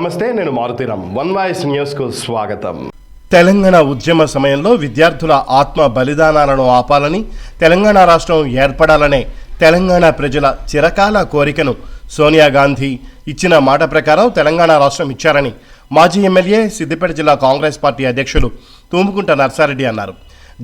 నమస్తే నేను Maruthi Ram one voice న్యూస్కు స్వాగతం. తెలంగాణ ఉద్యమ సమయంలో విద్యార్థుల ఆత్మ బలిదానాలను ఆపాలని తెలంగాణ రాష్ట్రం ఏర్పడాలనే తెలంగాణ ప్రజల చిరకాల కోరికను సోనియా గాంధీ ఇచ్చిన మాట ప్రకారం తెలంగాణ రాష్ట్రం ఇచ్చారని మాజీ ఎమ్మెల్యే సిద్దిపేట జిల్లా కాంగ్రెస్ పార్టీ అధ్యక్షులు తూముకుంట నర్సారెడ్డి అన్నారు.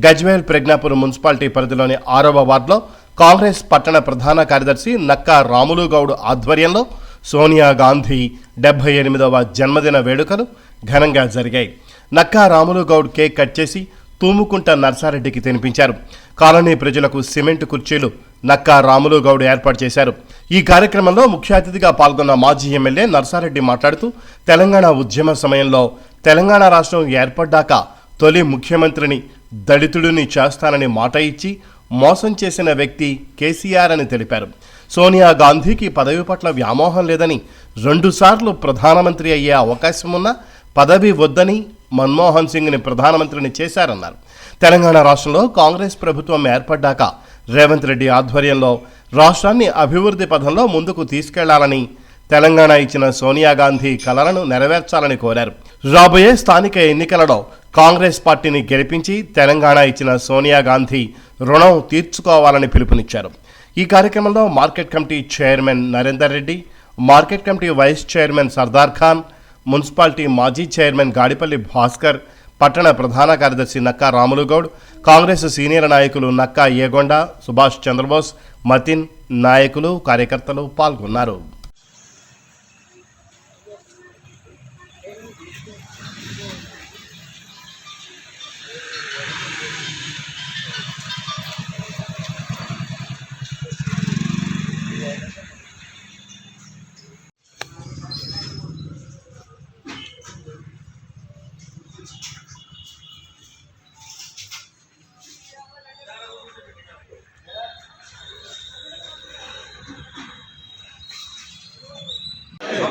గజ్వేల్ ప్రజ్ఞాపూర్ మున్సిపాలిటీ పరిధిలోని ఆరవ వార్డులో కాంగ్రెస్ పట్టణ ప్రధాన కార్యదర్శి నక్కా రాములు గౌడ్ ఆధ్వర్యంలో సోనియా గాంధీ డెబ్బై ఎనిమిదవ జన్మదిన వేడుకలు ఘనంగా జరిగాయి. నక్కా రాములు గౌడ్ కేక్ కట్ చేసి తూముకుంట నర్సారెడ్డికి తినిపించారు. కాలనీ ప్రజలకు సిమెంట్ కుర్చీలు నక్కా రాములు గౌడ్ ఏర్పాటు చేశారు. ఈ కార్యక్రమంలో ముఖ్య అతిథిగా పాల్గొన్న మాజీ ఎమ్మెల్యే నర్సారెడ్డి మాట్లాడుతూ తెలంగాణ ఉద్యమ సమయంలో తెలంగాణ రాష్ట్రం ఏర్పడ్డాక తొలి ముఖ్యమంత్రిని దళితుడిని చేస్తానని మాట ఇచ్చి మోసం చేసిన వ్యక్తి కేసీఆర్ అని తెలిపారు. సోనియా గాంధీకి పదవి పట్ల వ్యామోహం లేదని రెండుసార్లు ప్రధానమంత్రి అయ్యే అవకాశం ఉన్న పదవి వద్దని మన్మోహన్ సింగ్ని ప్రధానమంత్రిని చేశారన్నారు. తెలంగాణ రాష్ట్రంలో కాంగ్రెస్ ప్రభుత్వం ఏర్పడ్డాక రేవంత్ రెడ్డి ఆధ్వర్యంలో రాష్ట్రాన్ని అభివృద్ధి పథంలో ముందుకు తీసుకెళ్ళాలని తెలంగాణ ఇచ్చిన సోనియా గాంధీ కలలను నెరవేర్చాలని కోరారు. రాబోయే స్థానిక ఎన్నికలలో కాంగ్రెస్ పార్టీని గెలిపించి తెలంగాణ ఇచ్చిన సోనియా గాంధీ రుణం తీర్చుకోవాలని పిలుపునిచ్చారు. ఈ కార్యక్రమంలో market committee chairman Narender Reddy market committee vice chairman Sardar Khan municipality మాజీ చైర్మన్ గాడిపల్లి భాస్కర్ పట్టణ ప్రధాన కార్యదర్శి నక్కా రాములుగౌడ్ కాంగ్రెస్ సీనియర్ నాయకులు నక్కా ఏగొండ సుభాష్ చంద్రబోస్ మతిన్ నాయకులు కార్యకర్తలు పాల్గొన్నారు.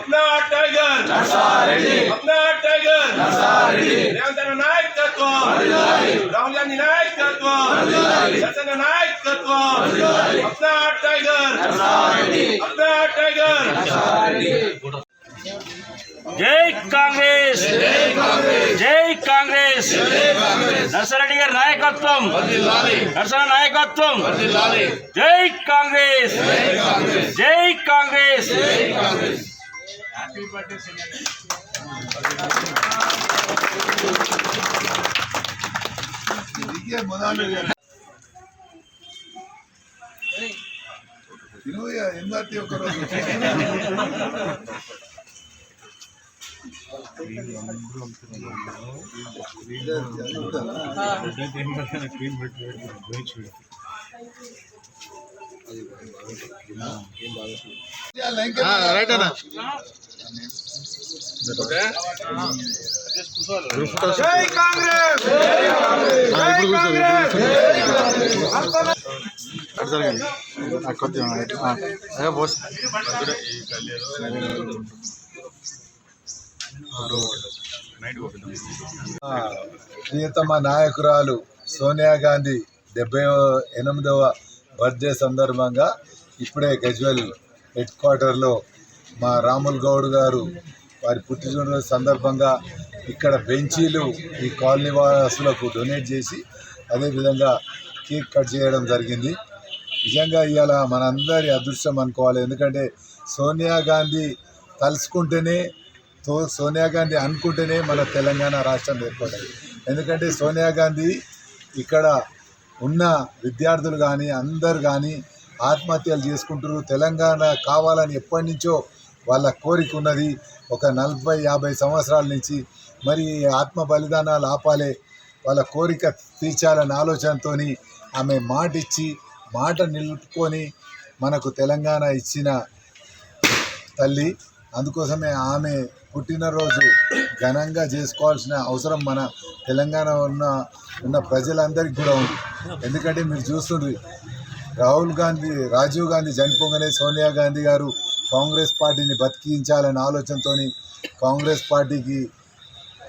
अपना टाइगर अपना टाइगर రేవంత్ అన్న నాయకత్వం రాహుల్ గాంధీ నాయకత్వం సత్యన నాయకత్వం అప్నా టైగర్ అప్నా టైగర్ జై కాంగ్రెస్ జై కాంగ్రెస్ నర్సరెడ్డి గారి నాయకత్వం నర్సర నాయకత్వం జై కాంగ్రెస్ జై కాంగ్రెస్ తినుగా ఎందటి ఒక రోజు రైట్ అన్న. జై కాంగ్రెస్! ప్రియతమ నాయకురాలు సోనియా గాంధీ డెబ్బై ఎనిమిదవ బర్త్డే సందర్భంగా ఇప్పుడే గజ్వెల్ హెడ్ క్వార్టర్లో మా రాముల్ గౌడ్ గారు వారి పుట్టినరోజు సందర్భంగా ఇక్కడ బెంచీలు ఈ కాలనీ వాసులకు డొనేట్ చేసి అదేవిధంగా కేక్ కట్ చేయడం జరిగింది. నిజంగా ఇవాళ మనందరి అదృష్టం అనుకోవాలి. ఎందుకంటే సోనియా గాంధీ తలుసుకుంటేనే తో సోనియా గాంధీ అనుకుంటేనే మన తెలంగాణ రాష్ట్రం ఏర్పడింది ఎందుకంటే సోనియా గాంధీ ఇక్కడ ఉన్న విద్యార్థులు కానీ అందరు కానీ ఆత్మహత్యలు చేసుకుంటారు తెలంగాణ కావాలని ఎప్పటి నుంచో వాళ్ళ కోరిక ఉన్నది. ఒక నలభై యాభై సంవత్సరాల నుంచి మరి ఆత్మ బలిదానాలు ఆపాలే. వాళ్ళ కోరిక తీర్చాలనే ఆలోచనతో ఆమె మాట ఇచ్చి మాట నిలుపుకొని మనకు తెలంగాణ ఇచ్చిన తల్లి. అందుకోసమే ఆమె పుట్టినరోజు ఘనంగా చేసుకోవాల్సిన అవసరం మన తెలంగాణ ఉన్న ఉన్న ప్రజలందరికీ కూడా ఉంది. ఎందుకంటే మీరు చూస్తుండ్రి రాహుల్ గాంధీ రాజీవ్ గాంధీ చనిపోగానే సోనియా గాంధీ గారు కాంగ్రెస్ పార్టీని బతికించాలనే ఆలోచనతో కాంగ్రెస్ పార్టీకి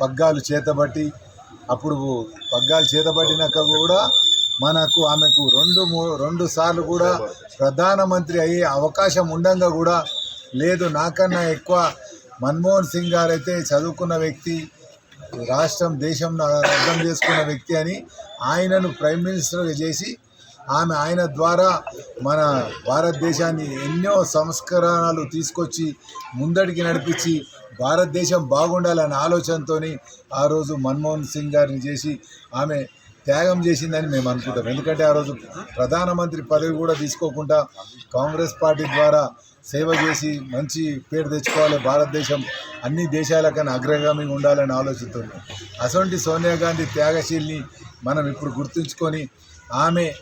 పగ్గాలు చేతబట్టి అప్పుడు పగ్గాలు చేతబట్టినాక కూడా మనకు ఆమెకు రెండు మూ రెండు సార్లు కూడా ప్రధానమంత్రి అయ్యే అవకాశం ఉండంగా కూడా లేదు. నాకన్నా ఎక్కువ మన్మోహన్ సింగ్ గారు అయితే చదువుకున్న వ్యక్తి రాష్ట్రం దేశం అర్థం చేసుకున్న వ్యక్తి అని ఆయనను ప్రైమ్ మినిస్టర్గా చేసి ఆమె ఆయన ద్వారా మన భారతదేశాన్ని ఎన్నో సంస్కరణలు తీసుకొచ్చి ముందడికి నడిపించి భారతదేశం బాగుండాలనే ఆలోచనతో ఆ రోజు మన్మోహన్ సింగ్ గారిని చేసి ఆమె త్యాగం చేసిందని మేము అనుకుంటాం. ఎందుకంటే ఆ రోజు ప్రధానమంత్రి పదవి కూడా తీసుకోకుండా కాంగ్రెస్ పార్టీ ద్వారా సేవ చేసి మంచి పేరు తెచ్చుకోవాలి. భారతదేశం అన్ని దేశాలకన్నా అగ్రగామిగా ఉండాలని ఆలోచనతో అటువంటి సోనియా గాంధీ త్యాగశీల్ని మనం ఇప్పుడు గుర్తుంచుకొని ఆమె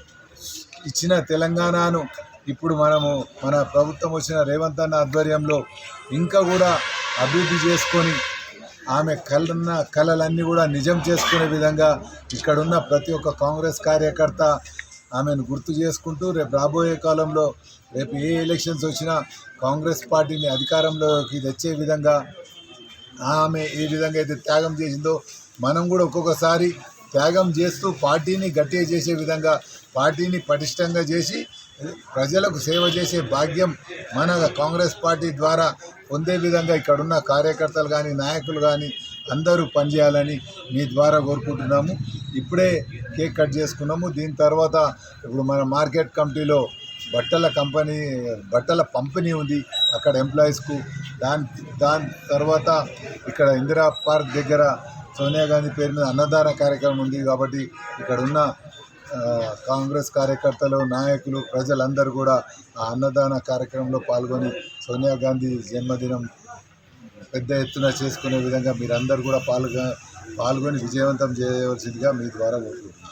ఇచ్చిన తెలంగాణను ఇప్పుడు మనము మన ప్రభుత్వం వచ్చిన రేవంత్ అన్న ఆధ్వర్యంలో ఇంకా కూడా అభివృద్ధి చేసుకొని ఆమె కలన్న కళలన్నీ కూడా నిజం చేసుకునే విధంగా ఇక్కడున్న ప్రతి ఒక్క కాంగ్రెస్ కార్యకర్త ఆమెను గుర్తు చేసుకుంటూ రేపు రాబోయే కాలంలో రేపు ఏ ఎలక్షన్స్ వచ్చినా కాంగ్రెస్ పార్టీని అధికారంలోకి తెచ్చే విధంగా ఆమె ఏ విధంగా అయితే త్యాగం చేసిందో మనం కూడా ఒక్కొక్కసారి త్యాగం చేస్తూ పార్టీని గట్టిగా చేసే విధంగా పార్టీని పటిష్టంగా చేసి ప్రజలకు సేవ చేసే భాగ్యం మన కాంగ్రెస్ పార్టీ ద్వారా పొందే విధంగా ఇక్కడున్న కార్యకర్తలు కానీ నాయకులు కానీ అందరూ పనిచేయాలని మీ ద్వారా కోరుకుంటున్నాము. ఇప్పుడే కేక్ కట్ చేసుకున్నాము. దీని తర్వాత ఇప్పుడు మన మార్కెట్ కమిటీలో బట్టల కంపెనీ బట్టల పంపిణీ ఉంది అక్కడ ఎంప్లాయీస్కు. దాని దాని తర్వాత ఇక్కడ ఇందిరా పార్క్ దగ్గర సోనియా గాంధీ పేరు మీద అన్నదాన కార్యక్రమం ఉంది కాబట్టి ఇక్కడ ఉన్న కాంగ్రెస్ కార్యకర్తలు నాయకులు ప్రజలందరూ కూడా ఆ అన్నదాన కార్యక్రమంలో పాల్గొని సోనియా గాంధీ జన్మదినం పెద్ద ఎత్తున చేసుకునే విధంగా మీరందరూ కూడా పాల్గొ పాల్గొని విజయవంతం చేయవలసిందిగా మీ ద్వారా కోరుకుంటున్నాను.